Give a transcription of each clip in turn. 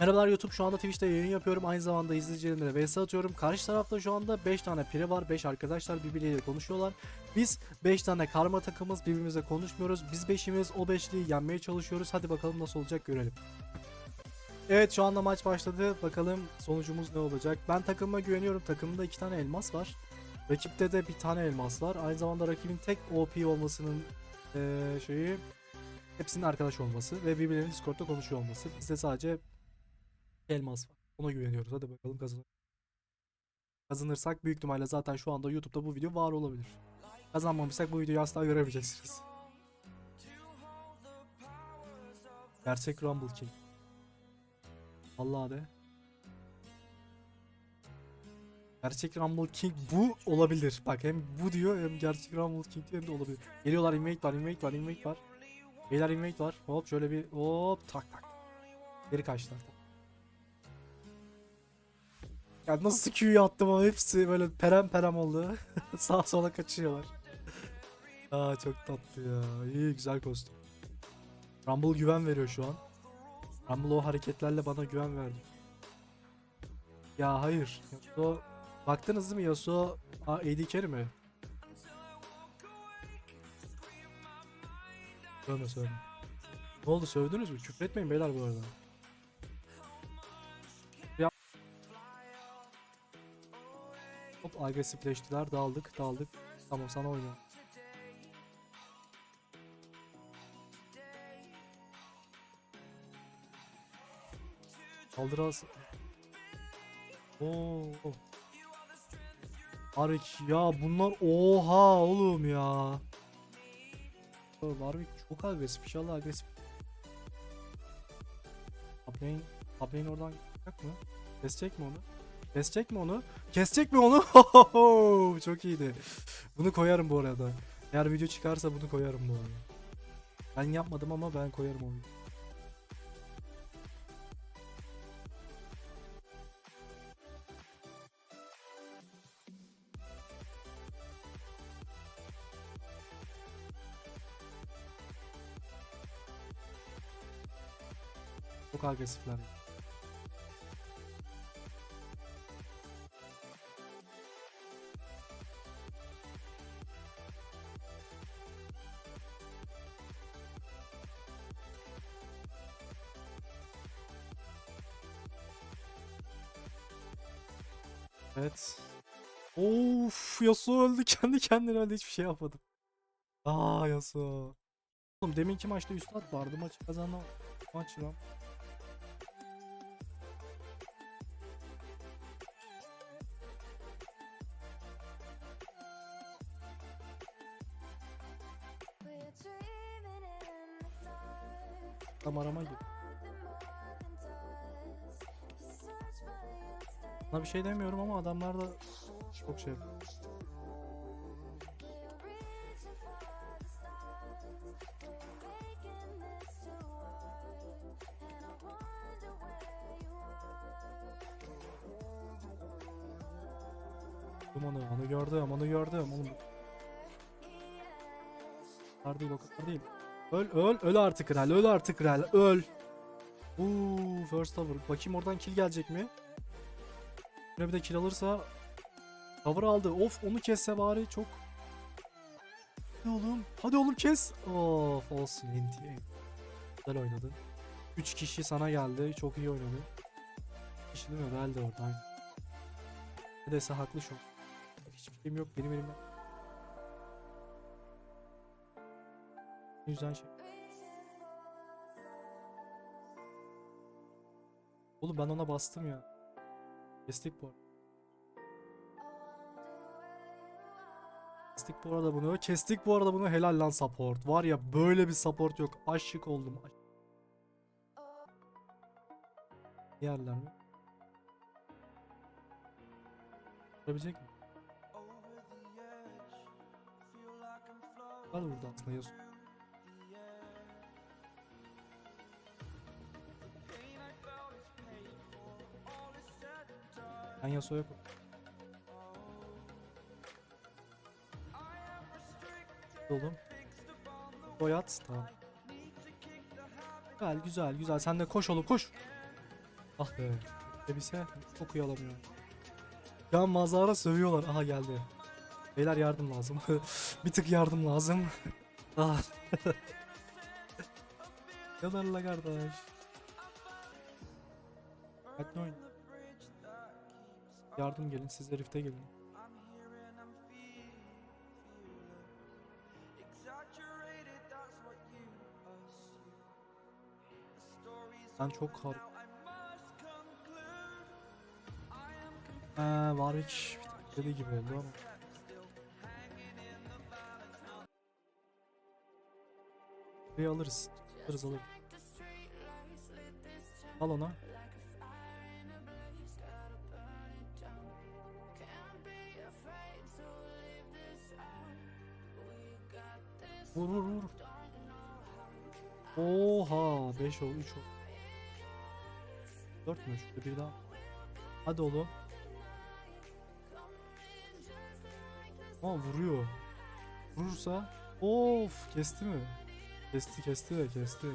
Merhabalar YouTube şu anda Twitch'te yayın yapıyorum. Aynı zamanda izleyicilerimle vs atıyorum. Karşı tarafta şu anda 5 tane pire var. 5 arkadaşlar birbirleriyle konuşuyorlar. Biz 5 tane karma takımız birbirimize konuşmuyoruz. Biz 5'imiz o 5'liği yenmeye çalışıyoruz. Hadi bakalım nasıl olacak görelim. Evet şu anda maç başladı. Bakalım sonucumuz ne olacak. Ben takımıma güveniyorum. Takımda 2 tane elmas var. Rakipte de bir tane elmas var. Aynı zamanda rakibin tek OP olmasının eee, şeyi hepsinin arkadaş olması ve birbirlerinin Discord'da konuşuyor olması. Bizde sadece elmas var. Ona güveniyoruz. Hadi bakalım kazanalım. Kazanırsak büyük ihtimalle zaten şu anda YouTube'da bu video var olabilir. Kazanmamışsak bu videoyu asla göremeyeceksiniz. Gerçek Rumble King. Allah de. Gerçek Rumble King bu olabilir. Bak hem bu diyor hem gerçek Rumble King diyor hem de olabilir. Geliyorlar invade var invade var invade var. Beyler invade var. Hop şöyle bir hop tak tak. Geri kaçtılar. Ya nasıl Q'yu attım ama hepsi böyle perem perem oldu. Sağa sola kaçıyorlar. Aa çok tatlı ya. İyi güzel kostüm. Rumble güven veriyor şu an. Rumble o hareketlerle bana güven verdi. Ya hayır. Yasuo baktınız mi Yasuo Aa, AD carry mi? Sövme sövme. Ne oldu sövdünüz mü? Küfretmeyin beyler bu arada. Hop agresifleştiler. Daldık daldık. Tamam sana oynuyorum. Saldırı Oo. Arvik ya bunlar oha oğlum ya. Oğlum Arvik çok agresif. İnşallah agresif. Ablain, Ablain oradan çıkacak mı? Kesecek mi onu? Kesecek mi onu? Kesecek mi onu? Çok iyiydi. Bunu koyarım bu arada. Eğer video çıkarsa bunu koyarım bu arada. Ben yapmadım ama ben koyarım onu. Çok agresifler. Evet. Of Yasuo öldü kendi kendine öldü hiçbir şey yapmadım. Aa Yasuo. Oğlum deminki maçta üstad vardı maçı kazanan maç lan. Tam arama gibi. Sana bir şey demiyorum ama adamlar da çok şey yapıyor. Onu, onu gördüm, onu gördüm. Oğlum. O kadar değil, o kadar değil. Öl, öl, öl artık kral, öl artık kral, öl. Uuu, first tower. Bakayım oradan kill gelecek mi? Şöyle bir de kill alırsa Cover aldı. Of onu kesse bari çok. Hadi oğlum. Hadi oğlum kes. Of olsun NT. Güzel oynadın. 3 kişi sana geldi. Çok iyi oynadın. Kişi değil mi? Bel de orada. Aynen. Neredeyse haklı şu an. Hiçbir şeyim yok benim elimde. Güzel şey. Oğlum ben ona bastım ya. Kestik bu arada. Kestik bu arada bunu. Kestik bu arada bunu. Helal lan support. Var ya böyle bir support yok. Aşık oldum. Aş- Yerler mi? Vurabilecek mi? Var burada aslında Yasuo. Ben Yasuo'ya koy. Oğlum. Boyat tamam. Güzel güzel güzel. Sen de koş oğlum koş. Ah be. Elbise kokuyu alamıyor. Ya mazara sövüyorlar. Aha geldi. Beyler yardım lazım. bir tık yardım lazım. ah. Yalarla kardeş. Hadi oyun. Yardım gelin siz de rifte gelin. Ben çok kar... Eee Warwick dediği gibi oldu ama. Bir alırız. Alırız alırız. Al ona. Vur vur vur. Oha 5 oldu 3 oldu. 4 mü? Şurada bir daha. Hadi oğlum. Aa vuruyor. Vurursa. Of kesti mi? Kesti kesti de kesti.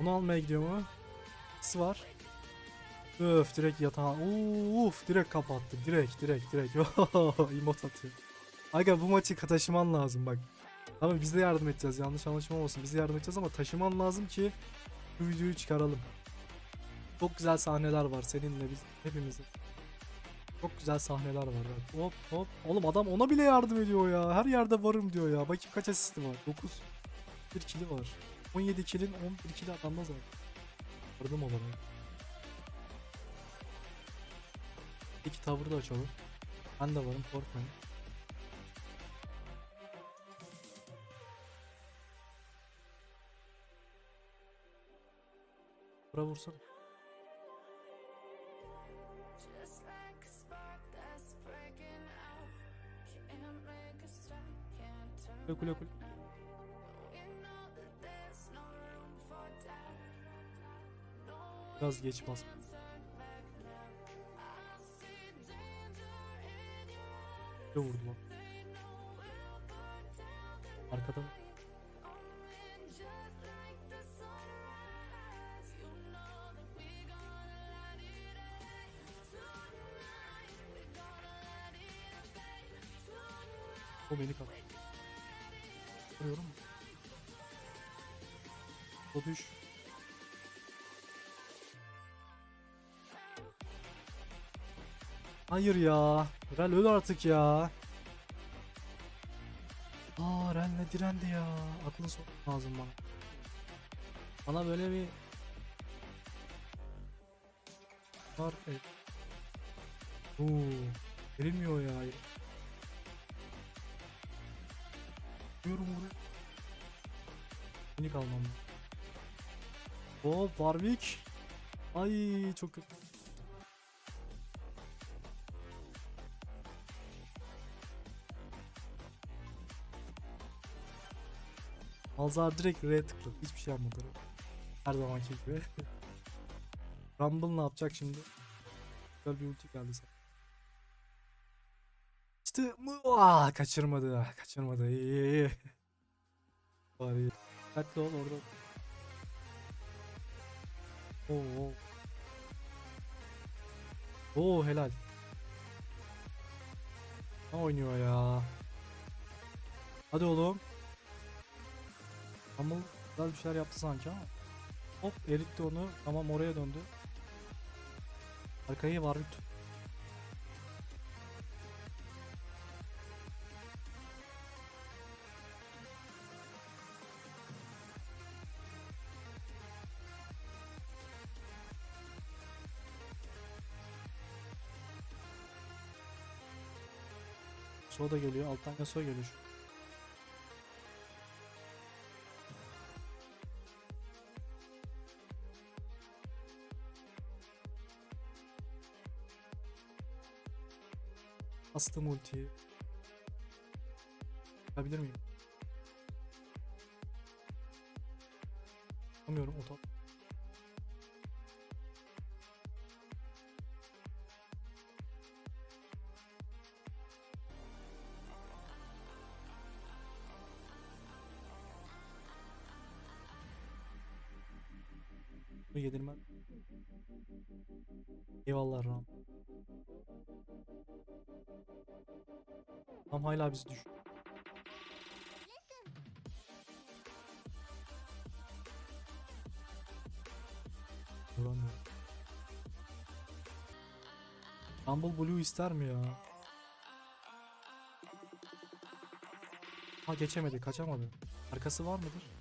Bunu almaya gidiyor mu? Sı var. Öf direkt yatağa. Uf direkt kapattı. Direkt direkt direkt. Emot atıyor. Aga bu maçı taşıman lazım bak. Ama biz de yardım edeceğiz. Yanlış anlaşılma olmasın. Biz de yardım edeceğiz ama taşıman lazım ki bu videoyu çıkaralım. Çok güzel sahneler var seninle biz hepimizin. Çok güzel sahneler var. Hop hop. Oğlum adam ona bile yardım ediyor ya. Her yerde varım diyor ya. Bakayım kaç asisti var. 9. 1 kili var. 17 kilin 11 kili adamda zaten. Yardım olarak. İki tavır da açalım. Ben de varım korkmayın. Bura vursana. Kule kule. Biraz geç bas. Ne vurdu lan? Arkadan. O beni kaptı. Vuruyorum. O düş. Hayır ya. Rel öl artık ya. Aa Rel ne direndi ya. Aklını sokmak lazım bana. Bana böyle bir var. Evet. Oo, verilmiyor ya. Vuruyorum buraya. Minik almam. Hop Warwick. Ay çok kötü. Alzar direkt R'ye tıkladı. Hiçbir şey yapmadı. Her zamanki gibi. Rumble ne yapacak şimdi? Güzel bir ulti geldi sana. İşte mı? Aa, kaçırmadı. Kaçırmadı. İyi iyi iyi. Dikkatli ol orada. Oo. Oo helal. Ne oynuyor ya? Hadi oğlum. Rumble güzel bir şeyler yaptı sanki ama. Hop eritti onu. Tamam oraya döndü. Arkayı var bir tut. Soda geliyor. Alttan Yasuo geliyor. Bastım ultiyi. Yapabilir miyim? Yapamıyorum oto. Bu yedirmem. Eyvallah Ram. Tam hala bizi düş. Vuramıyorum. Rumble Blue ister mi ya? Ha geçemedi, kaçamadı. Arkası var mıdır?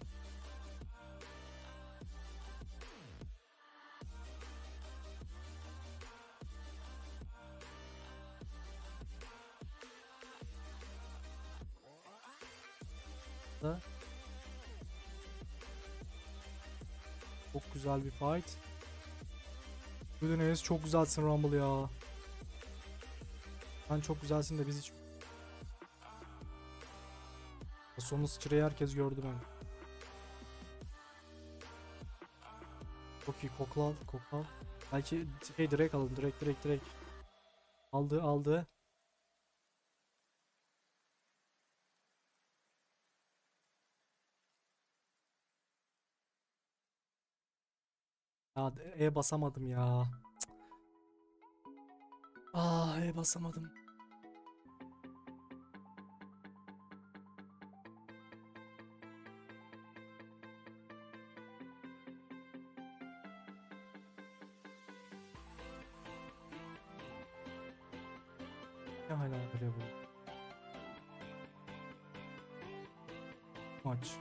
Çok güzel bir fight. Gülüneyiz çok güzelsin Rumble ya. Sen çok güzelsin de biz hiç... Sonu sıçrayı herkes gördü ben. Çok iyi kokla kokla. Belki şey direkt alın direkt direkt direkt. Aldı aldı. Ya E basamadım ya. Ah E basamadım. Ne hala böyle bu? Maç.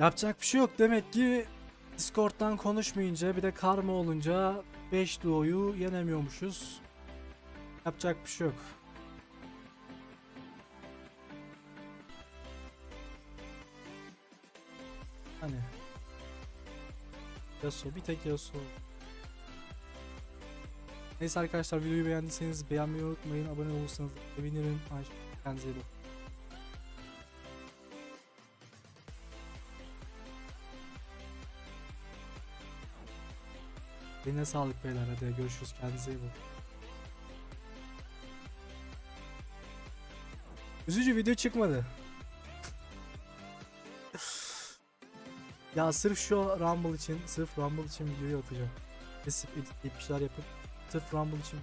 Yapacak bir şey yok demek ki Discord'dan konuşmayınca bir de karma olunca 5 duoyu yenemiyormuşuz. Yapacak bir şey yok. Hani Yasuo bir tek Yasuo. Neyse arkadaşlar videoyu beğendiyseniz beğenmeyi unutmayın. Abone olursanız sevinirim. Kendinize iyi bakın. Eline sağlık beyler hadi görüşürüz kendinize iyi bakın. Üzücü video çıkmadı. ya sırf şu Rumble için, sırf Rumble için videoyu atacağım. Kesip editleyip bir şeyler yapıp sırf Rumble için.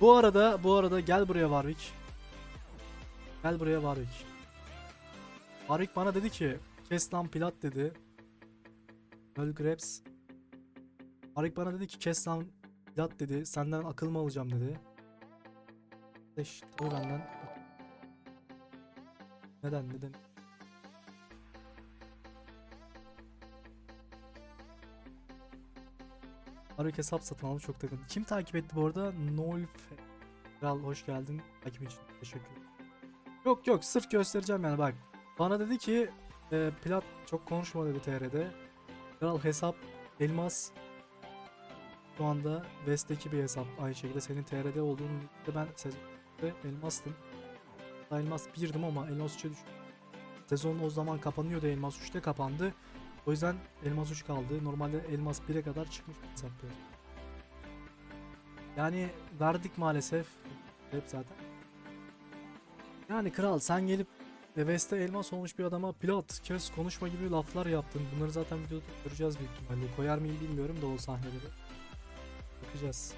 Bu arada, bu arada gel buraya Warwick. Gel buraya Warwick. Warwick bana dedi ki kes lan plat dedi. Öl Grabs Arik bana dedi ki kes lan dedi. Senden akıl mı alacağım dedi. Eş tabii benden. Neden neden? Arik hesap satın almış çok takın. Kim takip etti bu arada? Nolf. Kral hoş geldin. Takip için teşekkür. Yok yok sırf göstereceğim yani bak. Bana dedi ki e, Plat çok konuşma dedi TR'de. Kral hesap elmas şu anda West'teki bir hesap aynı şekilde senin TR'de olduğunu de ben sezonda elmastım. Elmas 1'dim ama elmas 3'e düştüm. Sezon o zaman kapanıyordu elmas 3'te kapandı. O yüzden elmas 3 kaldı. Normalde elmas 1'e kadar çıkmış bir. Yani verdik maalesef. Hep zaten. Yani kral sen gelip e, West'te elmas olmuş bir adama pilot, kes, konuşma gibi laflar yaptın. Bunları zaten videoda göreceğiz büyük ihtimalle. Koyar mıyım bilmiyorum da o sahneleri. Bakacağız.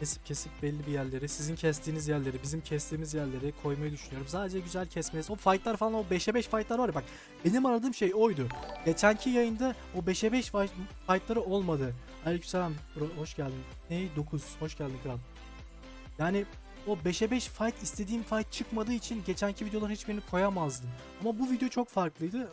Kesip kesip belli bir yerleri, sizin kestiğiniz yerleri, bizim kestiğimiz yerleri koymayı düşünüyorum. Sadece güzel kesmeyiz. O fightlar falan o 5'e 5 fightlar var ya bak. Benim aradığım şey oydu. Geçenki yayında o 5'e 5 fight, fightları olmadı. Aleykümselam bro hoş geldin. Ney 9 hoş geldin kral. Yani o 5'e 5 fight istediğim fight çıkmadığı için geçenki videoların hiçbirini koyamazdım. Ama bu video çok farklıydı.